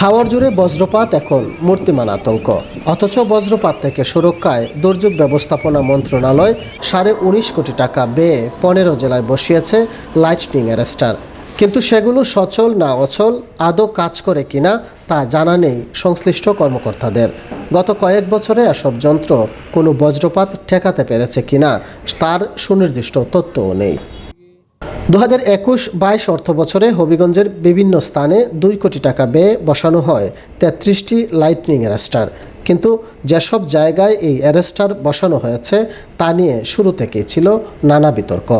হাওয়ার জুড়ে বজ্রপাত এখন মূর্তিমান আতঙ্ক। অথচ বজ্রপাত থেকে সুরক্ষায় দুর্যোগ ব্যবস্থাপনা মন্ত্রণালয় সাড়ে উনিশ কোটি টাকা ব্যয়ে পনেরো জেলায় বসিয়েছে লাইটনিং অ্যারেস্টার। কিন্তু সেগুলো সচল না অচল, আদৌ কাজ করে কিনা তা জানা নেই সংশ্লিষ্ট কর্মকর্তাদের। গত কয়েক বছরে এসব যন্ত্র কোনো বজ্রপাত ঠেকাতে পেরেছে কিনা তার সুনির্দিষ্ট তথ্যও নেই। দু হাজার একুশ বাইশ অর্থ বছরে হবিগঞ্জের বিভিন্ন স্থানে দুই কোটি টাকা ব্যয়ে বসানো হয় তেত্রিশটি লাইটনিং অ্যারেস্টার কিন্তু যেসব জায়গায় এই অ্যারেস্টার বসানো হয়েছে, তা নিয়ে শুরু থেকেই ছিল নানা বিতর্ক।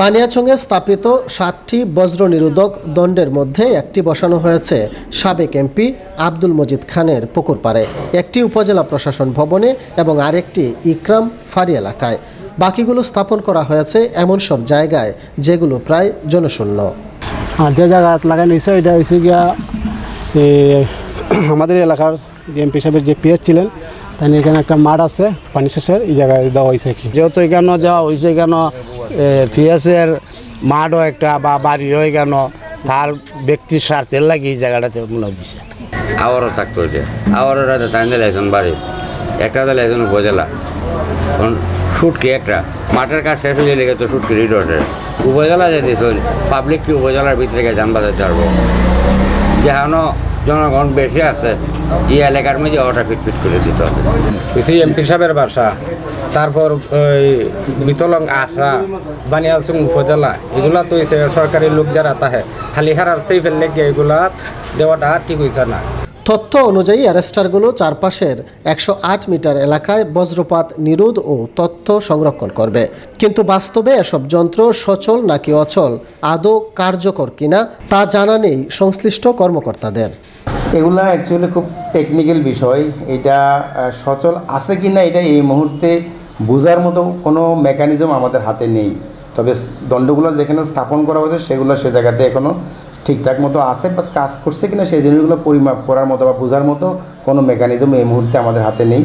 বানিয়াচংয়ে স্থাপিত সাতটি বজ্র নিরোধক দণ্ডের মধ্যে একটি বসানো হয়েছে সাবেক এমপি আব্দুল মজিদ খানের পুকুর পাড়ে, একটি উপজেলা প্রশাসন ভবনে এবং আরেকটি ইকরাম ফারি এলাকায়। বাকিগুলো স্থাপন করা হয়েছে এমন সব জায়গায় যেগুলো প্রায় জনশূন্য। আর যে জায়গা লাগানো হয়েছে এটা হয়েছে গিয়া আমাদের এলাকার যে এমপি সাহেবের যে পিএস ছিলেন তাই নিয়ে এখানে একটা মাঠ আছে পানি শেষের এই জায়গায় দেওয়া হয়েছে কি। যেহেতু এখানে দেওয়া হয়েছে কেন পিএসের মাঠও একটা বা বাড়িও কেন তার ব্যক্তির স্বার্থের লাগে এই জায়গাটাতে মনে দিছে। আবারও থাকতো ওইটা আবারও রাতে দিলে একজন বাড়ি। একটা দিলে একজন উপজেলা। কারণ শুটকি একটা। মাঠের কাজ শেষ হয়ে লেগে তো শুটকি রিডোটের উপজেলা যে দিস পাবলিক কি উপজেলার ভিতরে গিয়ে যান বাজাতে পারব? জনগণ বেশি আছে যে এলাকার মধ্যে ওটা ফিটফিট করে দিতে হবে। কৃষি এমপি সাহেবের বাসা, তারপর ওই বিতলং আখড়া বানিয়ালসুং উপজেলা, এগুলা তো সরকারি লোক যারা তাহে। হালিহারার সেইফের লেগে এগুলা দেওয়াটা ঠিক হয়েছে না। তথ্য অনুযায়ী অ্যারেস্টারগুলো চারপাশের একশো আট মিটার এলাকায় বজ্রপাত, নিরোধ ও তথ্য সংরক্ষণ করবে। কিন্তু বাস্তবে এসব যন্ত্র সচল নাকি অচল, আদৌ কার্যকর কিনা তা জানা নেই সংশ্লিষ্ট কর্মকর্তাদের। এগুলা অ্যাকচুয়ালি খুব টেকনিক্যাল বিষয়। এটা সচল আছে কি না এটা এই মুহূর্তে বোঝার মতো কোনো মেকানিজম আমাদের হাতে নেই। তবে দণ্ডগুলো যেখানে স্থাপন করা হয়েছে, সেগুলো সে জায়গাতে এখনও ঠিকঠাক মতো আছে, বাস কাজ করছে কিনা সেই জিনিসগুলো পরিমাপ করার মতো বা বোঝার মতো কোনো মেকানিজম এই মুহূর্তে আমাদের হাতে নেই।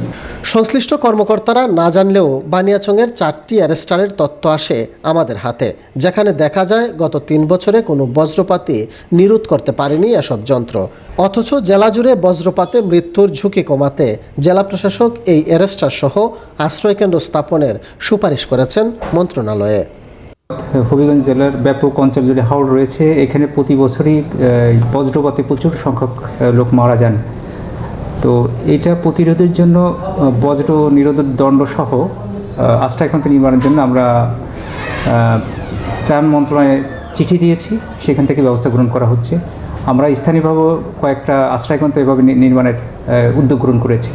সংশ্লিষ্ট কর্মকর্তারা না জানলেও বানিয়াচংয়ের চারটি অ্যারেস্টারের তথ্য আসে আমাদের হাতে, যেখানে দেখা যায় গত তিন বছরে কোনো বজ্রপাতই নিরোধ করতে পারেনি এসব যন্ত্র। অথচ জেলা জুড়ে বজ্রপাতে মৃত্যুর ঝুঁকি কমাতে জেলা প্রশাসক এই অ্যারেস্টার সহ আশ্রয়কেন্দ্র স্থাপনের সুপারিশ করেছেন মন্ত্রণালয়ে। হবিগঞ্জ জেলার ব্যাপক অঞ্চল জুড়ে হাওড় রয়েছে। এখানে প্রতি বছরই বজ্রপাতে প্রচুর সংখ্যক লোক মারা যান। তো এটা প্রতিরোধের জন্য বজ্র নিরোধক দণ্ডসহ আহ, আশ্রয়কেন্দ্র নির্মাণের জন্য আমরা ত্রাণ মন্ত্রণালয়ে চিঠি দিয়েছি। সেখান থেকে ব্যবস্থা গ্রহণ করা হচ্ছে। আমরা স্থানীয়ভাবে কয়েকটা আশ্রয়কেন্দ্র এভাবে নির্মাণের উদ্যোগ গ্রহণ করেছি।